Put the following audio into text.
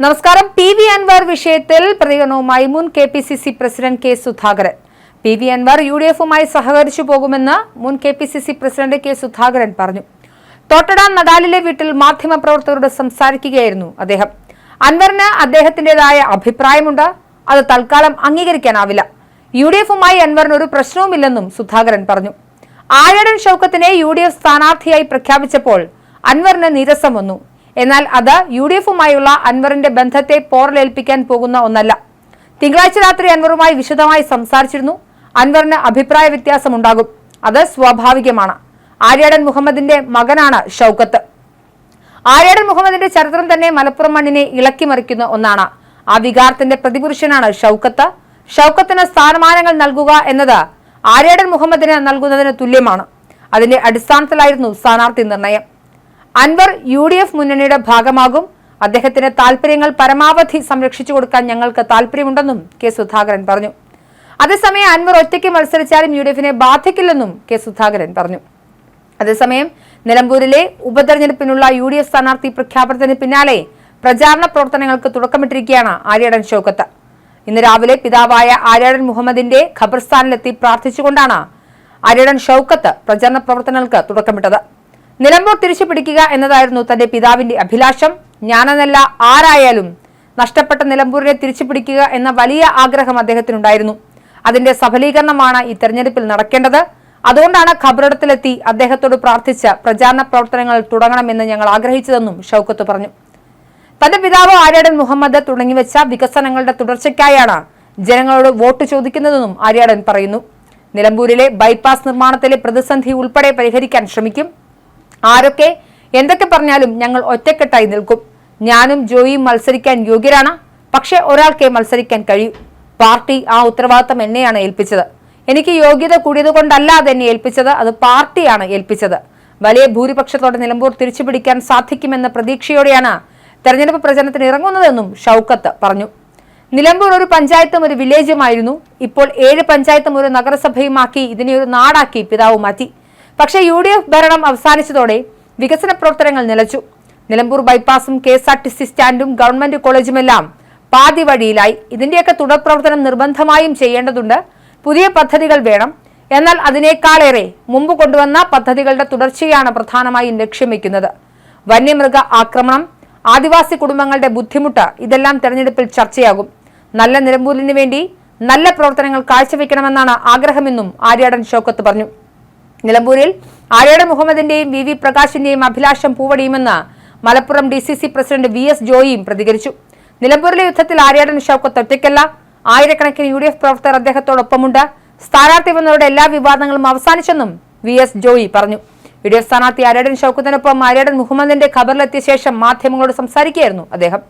നമസ്കാരം. P V Anwar വിഷയത്തിൽ പ്രതികരണവുമായി മുൻ K P C C president K Sudhakaran. P V Anvar U D എഫുമായി സഹകരിച്ചു പോകുമെന്ന് മുൻ K P C C president K Sudhakaran പറഞ്ഞു. തോട്ടട നടാലിലെ വീട്ടിൽ മാധ്യമപ്രവർത്തകരോട് സംസാരിക്കുകയായിരുന്നു അദ്ദേഹം. അൻവറിന് അദ്ദേഹത്തിന്റേതായ അഭിപ്രായമുണ്ട്. അത് തൽക്കാലം അംഗീകരിക്കാനാവില്ല. യു ഡി എഫുമായി അൻവറിന് ഒരു പ്രശ്നവുമില്ലെന്നും സുധാകരൻ പറഞ്ഞു. ആര്യടൻ ഷൌക്കത്തിനെ യു ഡി എഫ് സ്ഥാനാർത്ഥിയായി പ്രഖ്യാപിച്ചപ്പോൾ അൻവറിന് നീരസം വന്നു. എന്നാൽ അത് യു ഡി എഫുമായുള്ള അൻവറിന്റെ ബന്ധത്തെ പോറലേൽപ്പിക്കാൻ പോകുന്ന ഒന്നല്ല. തിങ്കളാഴ്ച രാത്രി അൻവറുമായി വിശദമായി സംസാരിച്ചിരുന്നു. അൻവറിന് അഭിപ്രായ വ്യത്യാസമുണ്ടാകും. അത് സ്വാഭാവികമാണ്. ആര്യാടൻ മുഹമ്മദിന്റെ മകനാണ് ഷൌക്കത്ത്. ആര്യാടൻ മുഹമ്മദിന്റെ ചരിത്രം തന്നെ മലപ്പുറം മണ്ണിനെ ഇളക്കിമറിക്കുന്ന ഒന്നാണ്. ആ വികാരത്തിന്റെ പ്രതിപുരുഷനാണ് ഷൌക്കത്ത്. ഷൌക്കത്തിന് സ്ഥാനമാനങ്ങൾ നൽകുക എന്നത് ആര്യാടൻ മുഹമ്മദിന് നൽകുന്നതിന് തുല്യമാണ്. അതിന്റെ അടിസ്ഥാനത്തിലായിരുന്നു സ്ഥാനാർത്ഥി നിർണയം. അൻവർ യു ഡി എഫ് മുന്നണിയുടെ ഭാഗമാകും. അദ്ദേഹത്തിന് താൽപര്യങ്ങൾ പരമാവധി സംരക്ഷിച്ചു കൊടുക്കാൻ ഞങ്ങൾക്ക് താൽപര്യമുണ്ടെന്നും കെ സുധാകരൻ പറഞ്ഞു. അതേസമയം അൻവർ ഒറ്റയ്ക്ക് മത്സരിച്ചാലും യു ഡി എഫിനെ ബാധിക്കില്ലെന്നും കെ സുധാകരൻ പറഞ്ഞു. അതേസമയം നിലമ്പൂരിലെ ഉപതെരഞ്ഞെടുപ്പിനുള്ള യു ഡി എഫ് സ്ഥാനാർത്ഥി പ്രഖ്യാപനത്തിന് പിന്നാലെ പ്രചാരണ പ്രവർത്തനങ്ങൾക്ക് തുടക്കമിട്ടിരിക്കുകയാണ് ആര്യാടൻ ഷൗക്കത്ത് ഇന്ന് രാവിലെ പിതാവായ ആര്യാടൻ മുഹമ്മദിന്റെ ഖബർസ്ഥാനിലെത്തി പ്രാർത്ഥിച്ചുകൊണ്ടാണ് ആര്യാടൻ ഷൌക്കത്ത് പ്രചാരണ പ്രവർത്തനങ്ങൾക്ക് തുടക്കമിട്ടത്. നിലമ്പൂർ തിരിച്ചു പിടിക്കുക എന്നതായിരുന്നു തന്റെ പിതാവിന്റെ അഭിലാഷം. ഞാനെന്നല്ല ആരായാലും നഷ്ടപ്പെട്ട നിലമ്പൂരിനെ തിരിച്ചു പിടിക്കുക എന്ന വലിയ ആഗ്രഹം അദ്ദേഹത്തിനുണ്ടായിരുന്നു. അതിന്റെ സഫലീകരണമാണ് ഈ തെരഞ്ഞെടുപ്പിൽ നടക്കേണ്ടത്. അതുകൊണ്ടാണ് ഖബറിടത്തിലെത്തി അദ്ദേഹത്തോട് പ്രാർത്ഥിച്ച പ്രചാരണ പ്രവർത്തനങ്ങൾ തുടങ്ങണമെന്ന് ഞങ്ങൾ ആഗ്രഹിച്ചതെന്നും ഷൌക്കത്ത് പറഞ്ഞു. തന്റെ പിതാവ് ആര്യാടൻ മുഹമ്മദ് തുടങ്ങിവെച്ച വികസനങ്ങളുടെ തുടർച്ചയ്ക്കായാണ് ജനങ്ങളോട് വോട്ട് ചോദിക്കുന്നതെന്നും ആര്യാടൻ പറയുന്നു. നിലമ്പൂരിലെ ബൈപ്പാസ് നിർമ്മാണത്തിലെ പ്രതിസന്ധി ഉൾപ്പെടെ പരിഹരിക്കാൻ ശ്രമിക്കും. ആരൊക്കെ? എന്തൊക്കെ പറഞ്ഞാലും ഞങ്ങൾ ഒറ്റക്കെട്ടായി നിൽക്കും. ഞാനും ജോയിയും മത്സരിക്കാൻ യോഗ്യരാണ്. പക്ഷേ ഒരാൾക്കേ മത്സരിക്കാൻ കഴിയൂ. പാർട്ടി ആ ഉത്തരവാദിത്തം എന്നെയാണ് ഏൽപ്പിച്ചത്. എനിക്ക് യോഗ്യത കൂടിയത് കൊണ്ടല്ല അത് എന്നെ ഏൽപ്പിച്ചത്. അത് പാർട്ടിയാണ് ഏൽപ്പിച്ചത്. വലിയ ഭൂരിപക്ഷത്തോടെ നിലമ്പൂർ തിരിച്ചുപിടിക്കാൻ സാധിക്കുമെന്ന പ്രതീക്ഷയോടെയാണ് തെരഞ്ഞെടുപ്പ് പ്രചരണത്തിന് ഇറങ്ങുന്നതെന്നും ഷൌക്കത്ത് പറഞ്ഞു. നിലമ്പൂർ ഒരു പഞ്ചായത്തും ഒരു വില്ലേജുമായിരുന്നു. ഇപ്പോൾ ഏഴ് പഞ്ചായത്തും ഒരു നഗരസഭയുമാക്കി ഇതിനെ ഒരു നാടാക്കി പിതാവ് മാറ്റി. പക്ഷേ യു ഡി എഫ് ഭരണം അവസാനിച്ചതോടെ വികസന പ്രവർത്തനങ്ങൾ നിലച്ചു. Nilambur ബൈപ്പാസും K S R T C സ്റ്റാൻഡും government കോളേജുമെല്ലാം പാതി വഴിയിലായി ഇതിന്റെയൊക്കെ തുടർ പ്രവർത്തനം നിർബന്ധമായും ചെയ്യേണ്ടതുണ്ട്. പുതിയ പദ്ധതികൾ വേണം. എന്നാൽ അതിനേക്കാളേറെ മുമ്പ് കൊണ്ടുവന്ന പദ്ധതികളുടെ തുടർച്ചയാണ് പ്രധാനമായും ലക്ഷ്യം വെക്കുന്നത് വന്യമൃഗ ആക്രമണം ആദിവാസി കുടുംബങ്ങളുടെ ബുദ്ധിമുട്ട് ഇതെല്ലാം തെരഞ്ഞെടുപ്പിൽ ചർച്ചയാകും. നല്ല നിലമ്പൂരിന് വേണ്ടി നല്ല പ്രവർത്തനങ്ങൾ കാഴ്ചവെക്കണമെന്നാണ് ആഗ്രഹമെന്നും ആര്യാടൻ ഷോക്കത്ത് പറഞ്ഞു. നിലമ്പൂരിൽ ആര്യട മുഹമ്മദിന്റെയും വി വി പ്രകാശിന്റെയും അഭിലാഷം പൂവടിയുമെന്ന് Malappuram D president V S ജോയിയും പ്രതികരിച്ചു. നിലമ്പൂരിലെ യുദ്ധത്തിൽ ആര്യാടൻ ഷൌക്കത്ത് ഒറ്റയ്ക്കല്ല. ആയിരക്കണക്കിന് യു ഡി എഫ് പ്രവർത്തകർ അദ്ദേഹത്തോടൊപ്പമുണ്ട്. സ്ഥാനാർത്ഥി വന്നവരുടെ എല്ലാ വിവാദങ്ങളും അവസാനിച്ചെന്നും വി എസ് ജോയി പറഞ്ഞു. യു ഡി എഫ് സ്ഥാനാർത്ഥി ആര്യാടൻ ഷൌക്കത്തിനൊപ്പം ആര്യാടൻ മുഹമ്മദിന്റെ ഖബറിലെത്തിയ ശേഷം മാധ്യമങ്ങളോട് സംസാരിക്കുകയായിരുന്നു അദ്ദേഹം.